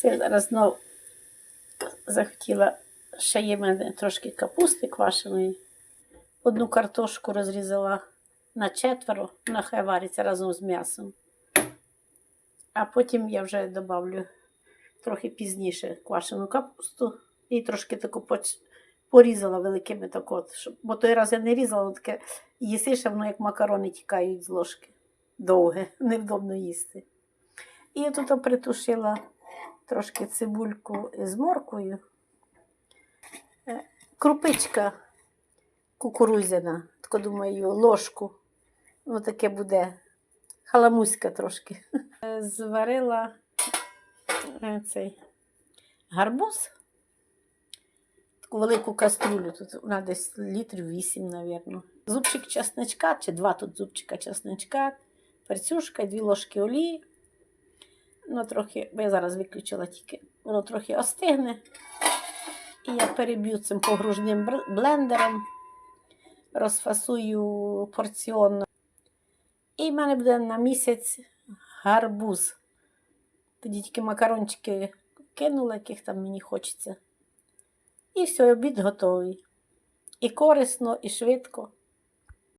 Це зараз знов захотіла, ще є в мене трошки капусти квашеної. Одну картошку розрізала на четверо, нехай вариться разом з м'ясом. А потім я вже добавлю трохи пізніше квашену капусту і трошки таку порізала великими так от, щоб, бо той раз я не різала, таке їсиш, а воно як макарони тікають з ложки. Довге, невдобно їсти. І я тут притушила трошки цибульку з морквою. Е, Крупичка кукурузяна, тако думаю, ложку. Ну, таке буде халамуська трошки. Е, Зварила е, цей гарбуз. Таку велику каструлю, тут вона десь літрів 8, мабуть. Зубчик чесничка, чи два тут зубчика чесничка, перцюшка, дві ложки олії. Воно трохи, бо я зараз виключила тільки, воно трохи остигне. І я переб'ю цим погружним блендером, розфасую порціонно. І в мене буде на місяць гарбуз. Тоді тільки макарончики кинула, яких там мені хочеться. І все, обід готовий. І корисно, і швидко.